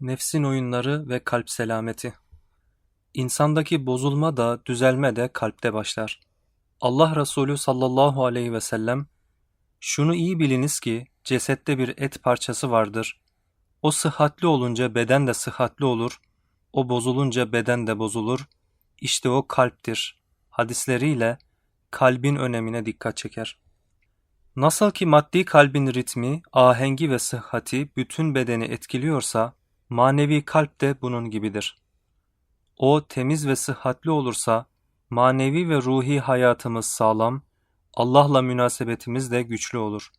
Nefsin oyunları ve kalp selameti. İnsandaki bozulma da düzelme de kalpte başlar. Allah Resulü sallallahu aleyhi ve sellem, şunu iyi biliniz ki cesette bir et parçası vardır. O sıhhatli olunca beden de sıhhatli olur, o bozulunca beden de bozulur. İşte o kalptir. Hadisleriyle kalbin önemine dikkat çeker. Nasıl ki maddi kalbin ritmi, ahengi ve sıhhati bütün bedeni etkiliyorsa, manevi kalp de bunun gibidir. O temiz ve sıhhatli olursa, manevi ve ruhi hayatımız sağlam, Allah'la münasebetimiz de güçlü olur.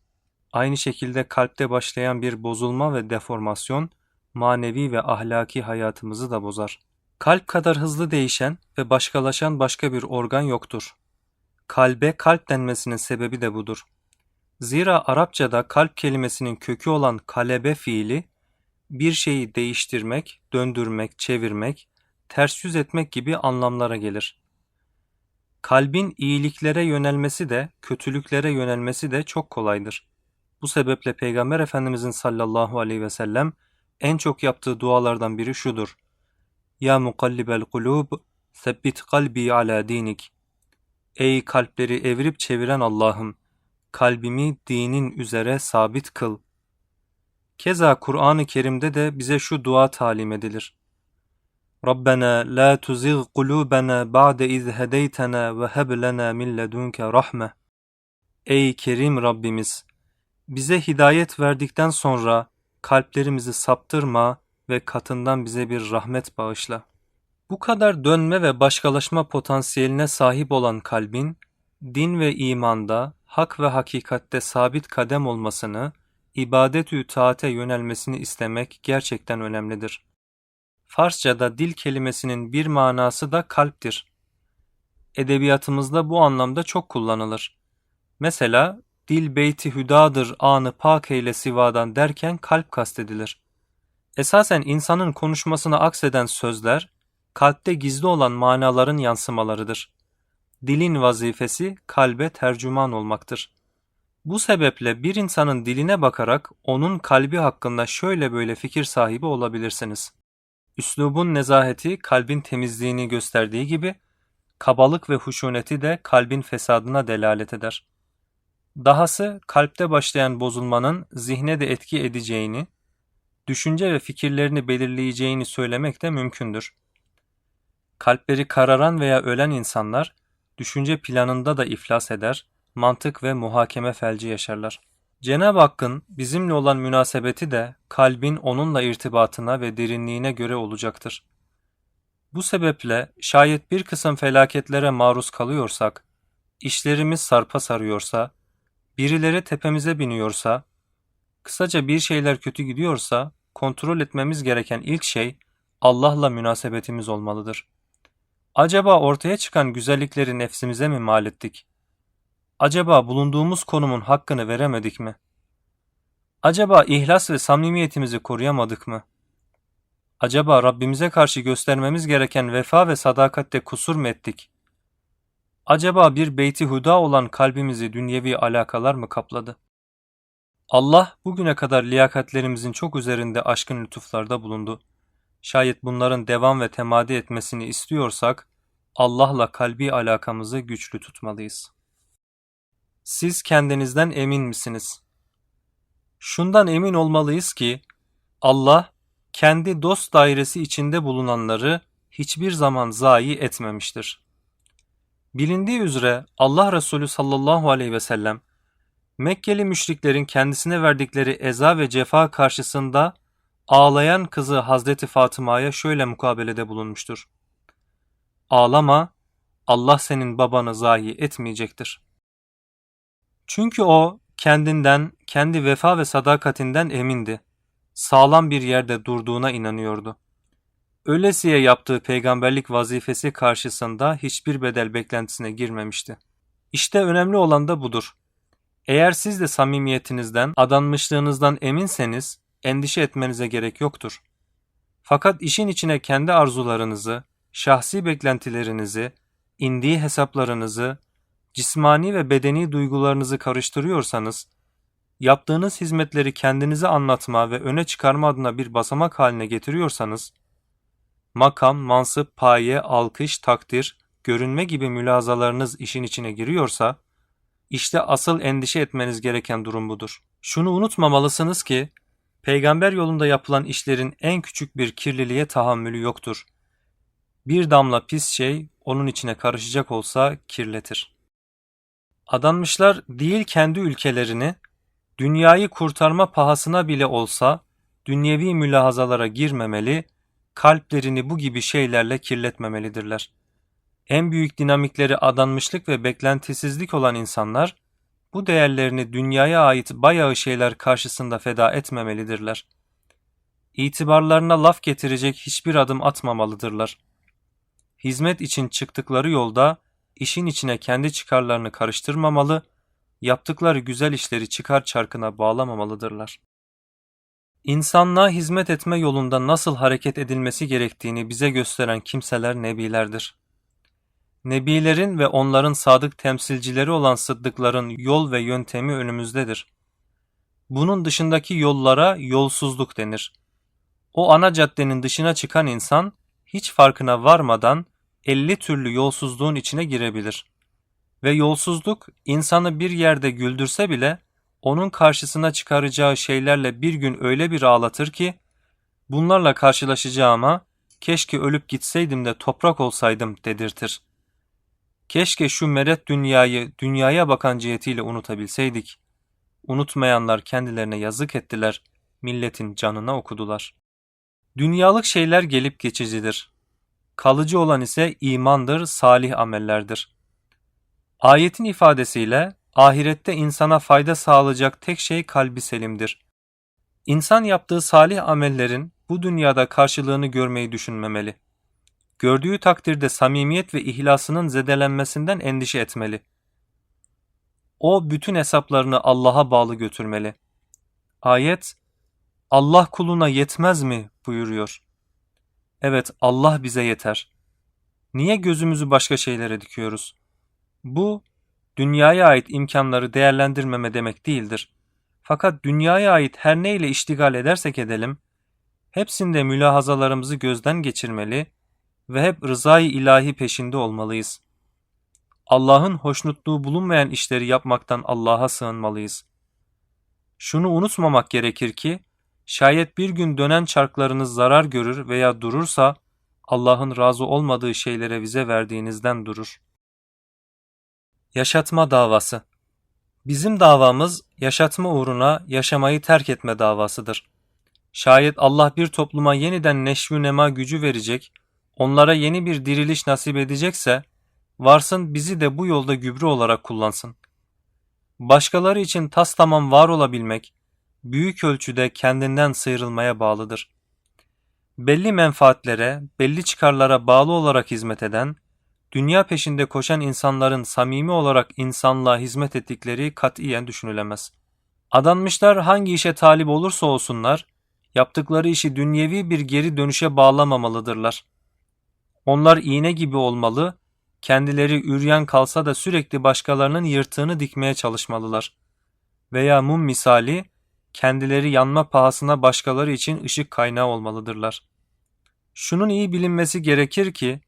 Aynı şekilde kalpte başlayan bir bozulma ve deformasyon, manevi ve ahlaki hayatımızı da bozar. Kalp kadar hızlı değişen ve başkalaşan başka bir organ yoktur. Kalbe kalp denmesinin sebebi de budur. Zira Arapçada kalp kelimesinin kökü olan kalebe fiili, bir şeyi değiştirmek, döndürmek, çevirmek, ters yüz etmek gibi anlamlara gelir. Kalbin iyiliklere yönelmesi de, kötülüklere yönelmesi de çok kolaydır. Bu sebeple Peygamber Efendimizin sallallahu aleyhi ve sellem en çok yaptığı dualardan biri şudur. Ya mukallibel kulub, sebbit kalbi ala dinik. Ey kalpleri evirip çeviren Allah'ım, kalbimi dinin üzere sabit kıl. Keza Kur'an-ı Kerim'de de bize şu dua talim edilir. Rabbena la tuzigh kulubana ba'de iz hedeytena ve heb lena min ledunke rahme. Ey Kerim Rabbimiz! Bize hidayet verdikten sonra kalplerimizi saptırma ve katından bize bir rahmet bağışla. Bu kadar dönme ve başkalaşma potansiyeline sahip olan kalbin, din ve imanda, hak ve hakikatte sabit kadem olmasını, ibadet-ü taate yönelmesini istemek gerçekten önemlidir. Farsçada dil kelimesinin bir manası da kalptir. Edebiyatımızda bu anlamda çok kullanılır. Mesela dil beyti hüdadır anı pak eyle sivadan derken kalp kastedilir. Esasen insanın konuşmasına akseden sözler, kalpte gizli olan manaların yansımalarıdır. Dilin vazifesi kalbe tercüman olmaktır. Bu sebeple bir insanın diline bakarak onun kalbi hakkında şöyle böyle fikir sahibi olabilirsiniz. Üslubun nezaheti kalbin temizliğini gösterdiği gibi, kabalık ve huşuneti de kalbin fesadına delalet eder. Dahası kalpte başlayan bozulmanın zihne de etki edeceğini, düşünce ve fikirlerini belirleyeceğini söylemek de mümkündür. Kalpleri kararan veya ölen insanlar, düşünce planında da iflas eder, mantık ve muhakeme felci yaşarlar. Cenab-ı Hakk'ın bizimle olan münasebeti de kalbin onunla irtibatına ve derinliğine göre olacaktır. Bu sebeple şayet bir kısım felaketlere maruz kalıyorsak, işlerimiz sarpa sarıyorsa, birileri tepemize biniyorsa, kısaca bir şeyler kötü gidiyorsa, kontrol etmemiz gereken ilk şey Allah'la münasebetimiz olmalıdır. Acaba ortaya çıkan güzellikleri nefsimize mi mal ettik? Acaba bulunduğumuz konumun hakkını veremedik mi? Acaba ihlas ve samimiyetimizi koruyamadık mı? Acaba Rabbimize karşı göstermemiz gereken vefa ve sadakatte kusur mu ettik? Acaba bir beyti huda olan kalbimizi dünyevi alakalar mı kapladı? Allah bugüne kadar liyakatlerimizin çok üzerinde aşkın lütuflarda bulundu. Şayet bunların devam ve temadi etmesini istiyorsak, Allah'la kalbi alakamızı güçlü tutmalıyız. Siz kendinizden emin misiniz? Şundan emin olmalıyız ki, Allah, kendi dost dairesi içinde bulunanları hiçbir zaman zayi etmemiştir. Bilindiği üzere Allah Resulü sallallahu aleyhi ve sellem, Mekkeli müşriklerin kendisine verdikleri eza ve cefa karşısında ağlayan kızı Hazreti Fatıma'ya şöyle mukabelede bulunmuştur. Ağlama, Allah senin babanı zayi etmeyecektir. Çünkü o kendinden, kendi vefa ve sadakatinden emindi. Sağlam bir yerde durduğuna inanıyordu. Öylesiye yaptığı peygamberlik vazifesi karşısında hiçbir bedel beklentisine girmemişti. İşte önemli olan da budur. Eğer siz de samimiyetinizden, adanmışlığınızdan eminseniz endişe etmenize gerek yoktur. Fakat işin içine kendi arzularınızı, şahsi beklentilerinizi, indiği hesaplarınızı, cismani ve bedeni duygularınızı karıştırıyorsanız, yaptığınız hizmetleri kendinize anlatma ve öne çıkarma adına bir basamak haline getiriyorsanız, makam, mansıp, paye, alkış, takdir, görünme gibi mülazalarınız işin içine giriyorsa, işte asıl endişe etmeniz gereken durum budur. Şunu unutmamalısınız ki, peygamber yolunda yapılan işlerin en küçük bir kirliliğe tahammülü yoktur. Bir damla pis şey onun içine karışacak olsa kirletir. Adanmışlar değil kendi ülkelerini, dünyayı kurtarma pahasına bile olsa dünyevi mülahazalara girmemeli, kalplerini bu gibi şeylerle kirletmemelidirler. En büyük dinamikleri adanmışlık ve beklentisizlik olan insanlar, bu değerlerini dünyaya ait bayağı şeyler karşısında feda etmemelidirler. İtibarlarına laf getirecek hiçbir adım atmamalıdırlar. Hizmet için çıktıkları yolda işin içine kendi çıkarlarını karıştırmamalı, yaptıkları güzel işleri çıkar çarkına bağlamamalıdırlar. İnsanlığa hizmet etme yolunda nasıl hareket edilmesi gerektiğini bize gösteren kimseler nebilerdir. Nebilerin ve onların sadık temsilcileri olan sıddıkların yol ve yöntemi önümüzdedir. Bunun dışındaki yollara yolsuzluk denir. O ana caddenin dışına çıkan insan hiç farkına varmadan 50 türlü yolsuzluğun içine girebilir. Ve yolsuzluk insanı bir yerde güldürse bile onun karşısına çıkaracağı şeylerle bir gün öyle bir ağlatır ki bunlarla karşılaşacağıma keşke ölüp gitseydim de toprak olsaydım dedirtir. Keşke şu meret dünyayı dünyaya bakan cihetiyle unutabilseydik. Unutmayanlar kendilerine yazık ettiler, milletin canına okudular. Dünyalık şeyler gelip geçicidir. Kalıcı olan ise imandır, salih amellerdir. Ayetin ifadesiyle ahirette insana fayda sağlayacak tek şey kalbi selimdir. İnsan yaptığı salih amellerin bu dünyada karşılığını görmeyi düşünmemeli. Gördüğü takdirde samimiyet ve ihlasının zedelenmesinden endişe etmeli. O bütün hesaplarını Allah'a bağlı götürmeli. Ayet, Allah kuluna yetmez mi buyuruyor. Evet Allah bize yeter. Niye gözümüzü başka şeylere dikiyoruz? Bu, dünyaya ait imkanları değerlendirmeme demek değildir. Fakat dünyaya ait her neyle iştigal edersek edelim, hepsinde mülahazalarımızı gözden geçirmeli ve hep rızayı ilahi peşinde olmalıyız. Allah'ın hoşnutluğu bulunmayan işleri yapmaktan Allah'a sığınmalıyız. Şunu unutmamak gerekir ki, şayet bir gün dönen çarklarınız zarar görür veya durursa, Allah'ın razı olmadığı şeylere vize verdiğinizden durur. Yaşatma davası Bizim davamız yaşatma uğruna yaşamayı terk etme davasıdır. Şayet Allah bir topluma yeniden neşvü nema gücü verecek, onlara yeni bir diriliş nasip edecekse, varsın bizi de bu yolda gübre olarak kullansın. Başkaları için tas tamam var olabilmek, büyük ölçüde kendinden sıyrılmaya bağlıdır. Belli menfaatlere, belli çıkarlara bağlı olarak hizmet eden, dünya peşinde koşan insanların samimi olarak insanlığa hizmet ettikleri katiyen düşünülemez. Adanmışlar hangi işe talip olursa olsunlar, yaptıkları işi dünyevi bir geri dönüşe bağlamamalıdırlar. Onlar iğne gibi olmalı, kendileri üryan kalsa da sürekli başkalarının yırtığını dikmeye çalışmalılar. Veya mum misali, kendileri yanma pahasına başkaları için ışık kaynağı olmalıdırlar. Şunun iyi bilinmesi gerekir ki,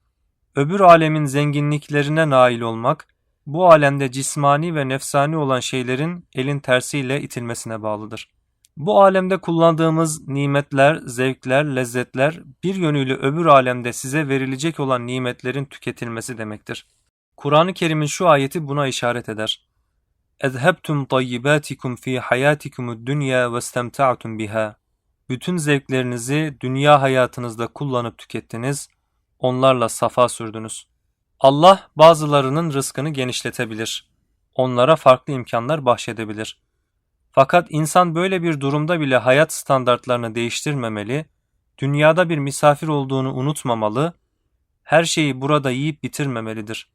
öbür alemin zenginliklerine nail olmak, bu alemde cismani ve nefsani olan şeylerin elin tersiyle itilmesine bağlıdır. Bu alemde kullandığımız nimetler, zevkler, lezzetler bir yönüyle öbür alemde size verilecek olan nimetlerin tüketilmesi demektir. Kur'an-ı Kerim'in şu ayeti buna işaret eder. اَذْهَبْتُمْ طَيِّبَاتِكُمْ ف۪ي حَيَاتِكُمُ الدُّنْيَا وَاسْتَمْتَعْتُمْ بِهَا Bütün zevklerinizi dünya hayatınızda kullanıp tükettiniz, onlarla safa sürdünüz. Allah bazılarının rızkını genişletebilir. Onlara farklı imkanlar bahşedebilir. Fakat insan böyle bir durumda bile hayat standartlarını değiştirmemeli, dünyada bir misafir olduğunu unutmamalı, her şeyi burada yiyip bitirmemelidir.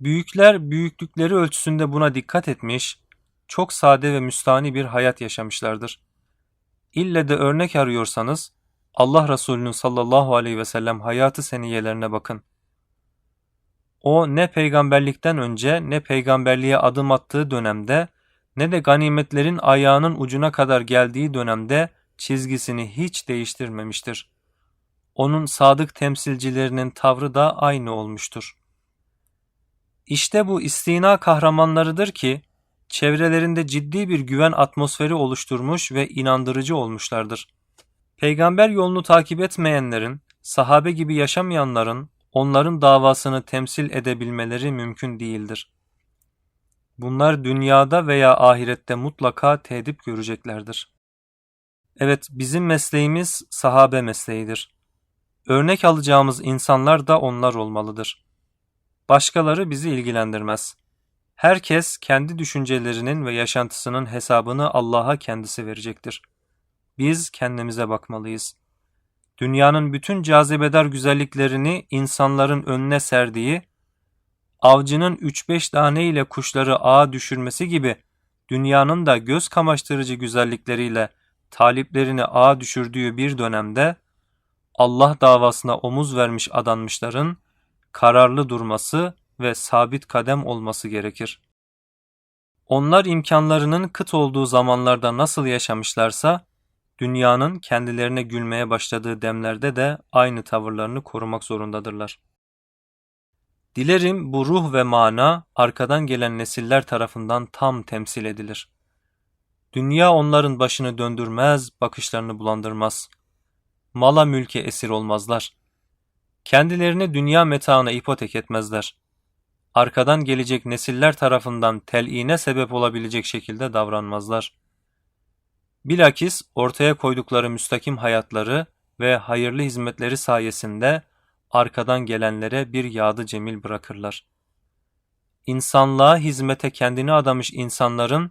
Büyükler büyüklükleri ölçüsünde buna dikkat etmiş, çok sade ve müstani bir hayat yaşamışlardır. İlle de örnek arıyorsanız, Allah Resulü'nün sallallahu aleyhi ve sellem hayatı seniyelerine bakın. O ne peygamberlikten önce ne peygamberliğe adım attığı dönemde ne de ganimetlerin ayağının ucuna kadar geldiği dönemde çizgisini hiç değiştirmemiştir. Onun sadık temsilcilerinin tavrı da aynı olmuştur. İşte bu istina kahramanlarıdır ki çevrelerinde ciddi bir güven atmosferi oluşturmuş ve inandırıcı olmuşlardır. Peygamber yolunu takip etmeyenlerin, sahabe gibi yaşamayanların onların davasını temsil edebilmeleri mümkün değildir. Bunlar dünyada veya ahirette mutlaka tedip göreceklerdir. Evet, bizim mesleğimiz sahabe mesleğidir. Örnek alacağımız insanlar da onlar olmalıdır. Başkaları bizi ilgilendirmez. Herkes kendi düşüncelerinin ve yaşantısının hesabını Allah'a kendisi verecektir. Biz kendimize bakmalıyız. Dünyanın bütün cazibedar güzelliklerini insanların önüne serdiği, avcının 3-5 tane ile kuşları ağa düşürmesi gibi dünyanın da göz kamaştırıcı güzellikleriyle taliplerini ağa düşürdüğü bir dönemde Allah davasına omuz vermiş adanmışların kararlı durması ve sabit kadem olması gerekir. Onlar imkanlarının kıt olduğu zamanlarda nasıl yaşamışlarsa, dünyanın kendilerine gülmeye başladığı demlerde de aynı tavırlarını korumak zorundadırlar. Dilerim bu ruh ve mana arkadan gelen nesiller tarafından tam temsil edilir. Dünya onların başını döndürmez, bakışlarını bulandırmaz. Mala mülke esir olmazlar. Kendilerini dünya metaına ipotek etmezler. Arkadan gelecek nesiller tarafından tel'ine sebep olabilecek şekilde davranmazlar. Bilakis ortaya koydukları müstakim hayatları ve hayırlı hizmetleri sayesinde arkadan gelenlere bir yadı cemil bırakırlar. İnsanlığa hizmete kendini adamış insanların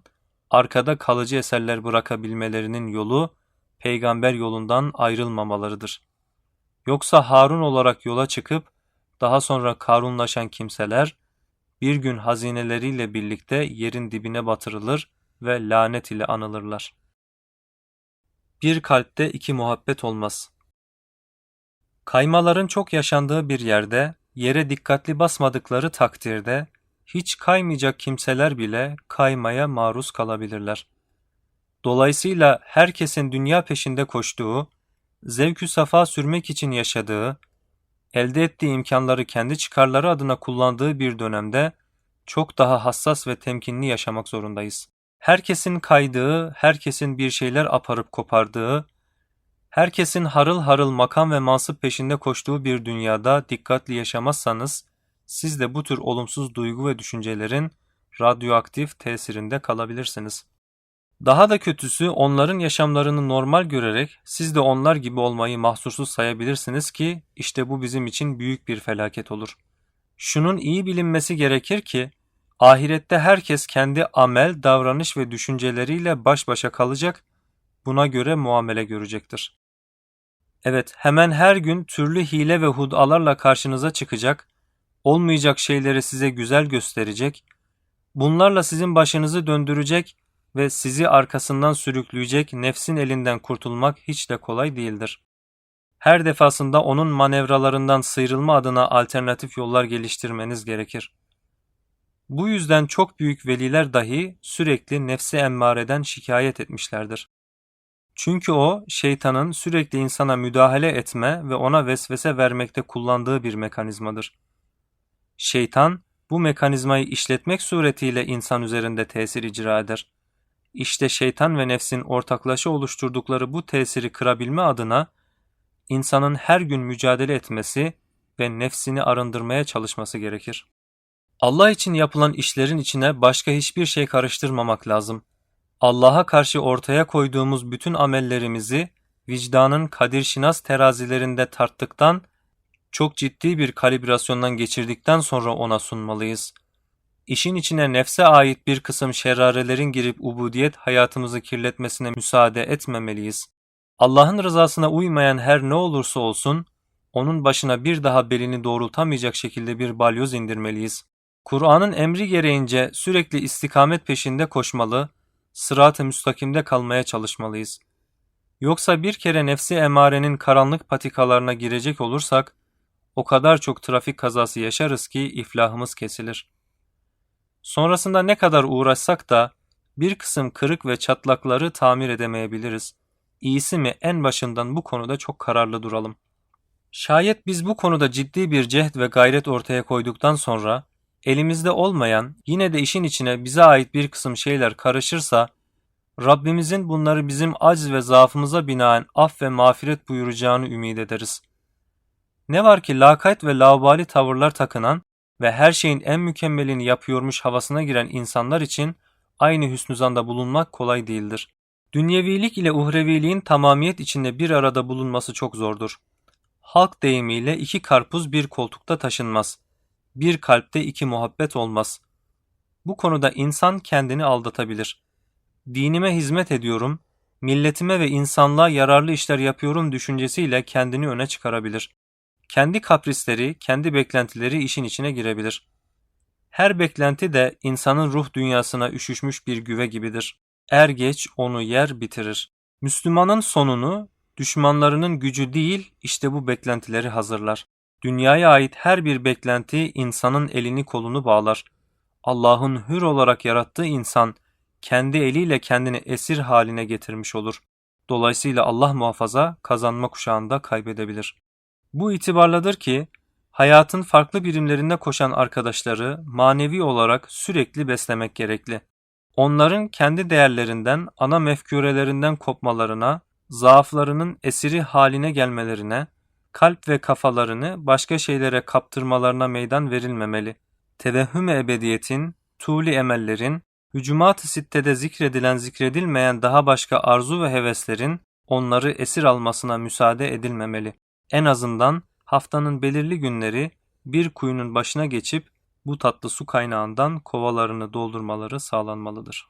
arkada kalıcı eserler bırakabilmelerinin yolu peygamber yolundan ayrılmamalarıdır. Yoksa Harun olarak yola çıkıp daha sonra Karunlaşan kimseler bir gün hazineleriyle birlikte yerin dibine batırılır ve lanet ile anılırlar. Bir kalpte iki muhabbet olmaz. Kaymaların çok yaşandığı bir yerde, yere dikkatli basmadıkları takdirde, hiç kaymayacak kimseler bile kaymaya maruz kalabilirler. Dolayısıyla herkesin dünya peşinde koştuğu, zevkü safa sürmek için yaşadığı, elde ettiği imkanları kendi çıkarları adına kullandığı bir dönemde çok daha hassas ve temkinli yaşamak zorundayız. Herkesin kaydığı, herkesin bir şeyler aparıp kopardığı, herkesin harıl harıl makam ve mansıp peşinde koştuğu bir dünyada dikkatli yaşamazsanız, siz de bu tür olumsuz duygu ve düşüncelerin radyoaktif tesirinde kalabilirsiniz. Daha da kötüsü onların yaşamlarını normal görerek siz de onlar gibi olmayı mahsursuz sayabilirsiniz ki işte bu bizim için büyük bir felaket olur. Şunun iyi bilinmesi gerekir ki ahirette herkes kendi amel, davranış ve düşünceleriyle baş başa kalacak, buna göre muamele görecektir. Evet, hemen her gün türlü hile ve hudalarla karşınıza çıkacak, olmayacak şeyleri size güzel gösterecek, bunlarla sizin başınızı döndürecek ve sizi arkasından sürükleyecek nefsin elinden kurtulmak hiç de kolay değildir. Her defasında onun manevralarından sıyrılma adına alternatif yollar geliştirmeniz gerekir. Bu yüzden çok büyük veliler dahi sürekli nefsi emmareden şikayet etmişlerdir. Çünkü o şeytanın sürekli insana müdahale etme ve ona vesvese vermekte kullandığı bir mekanizmadır. Şeytan bu mekanizmayı işletmek suretiyle insan üzerinde tesir icra eder. İşte şeytan ve nefsin ortaklaşa oluşturdukları bu tesiri kırabilme adına insanın her gün mücadele etmesi ve nefsini arındırmaya çalışması gerekir. Allah için yapılan işlerin içine başka hiçbir şey karıştırmamak lazım. Allah'a karşı ortaya koyduğumuz bütün amellerimizi vicdanın kadir-şinas terazilerinde tarttıktan, çok ciddi bir kalibrasyondan geçirdikten sonra ona sunmalıyız. İşin içine nefse ait bir kısım şerarelerin girip ubudiyet hayatımızı kirletmesine müsaade etmemeliyiz. Allah'ın rızasına uymayan her ne olursa olsun, onun başına bir daha belini doğrultamayacak şekilde bir balyoz indirmeliyiz. Kur'an'ın emri gereğince sürekli istikamet peşinde koşmalı, sırat-ı müstakimde kalmaya çalışmalıyız. Yoksa bir kere nefsi emarenin karanlık patikalarına girecek olursak, o kadar çok trafik kazası yaşarız ki iflahımız kesilir. Sonrasında ne kadar uğraşsak da Bir kısım kırık ve çatlakları tamir edemeyebiliriz. İyisi mi en başından bu konuda çok kararlı duralım. Şayet biz bu konuda ciddi bir cehd ve gayret ortaya koyduktan sonra elimizde olmayan yine de işin içine bize ait bir kısım şeyler karışırsa Rabbimizin bunları bizim acz ve zaafımıza binaen af ve mağfiret buyuracağını ümit ederiz. Ne var ki lakayt ve laubali tavırlar takınan ve her şeyin en mükemmelini yapıyormuş havasına giren insanlar için aynı hüsnü zanda bulunmak kolay değildir. Dünyevilik ile uhreviliğin tamamiyet içinde bir arada bulunması çok zordur. Halk deyimiyle iki karpuz bir koltukta taşınmaz. Bir kalpte iki muhabbet olmaz. Bu konuda insan kendini aldatabilir. Dinime hizmet ediyorum, milletime ve insanlığa yararlı işler yapıyorum düşüncesiyle kendini öne çıkarabilir. Kendi kaprisleri, kendi beklentileri işin içine girebilir. Her beklenti de insanın ruh dünyasına üşüşmüş bir güve gibidir. Er geç onu yer bitirir. Müslümanın sonunu düşmanlarının gücü değil işte bu beklentileri hazırlar. Dünyaya ait her bir beklenti insanın elini kolunu bağlar. Allah'ın hür olarak yarattığı insan kendi eliyle kendini esir haline getirmiş olur. Dolayısıyla Allah muhafaza kazanma kuşağında kaybedebilir. Bu itibarladır ki hayatın farklı birimlerinde koşan arkadaşları manevi olarak sürekli beslemek gerekli. Onların kendi değerlerinden, ana mefkürelerinden kopmalarına, zaaflarının esiri haline gelmelerine, kalp ve kafalarını başka şeylere kaptırmalarına meydan verilmemeli. Tevehhüm ebediyetin, tuli emellerin, hücumat-ı sittede zikredilen zikredilmeyen daha başka arzu ve heveslerin onları esir almasına müsaade edilmemeli. En azından haftanın belirli günleri bir kuyunun başına geçip bu tatlı su kaynağından kovalarını doldurmaları sağlanmalıdır.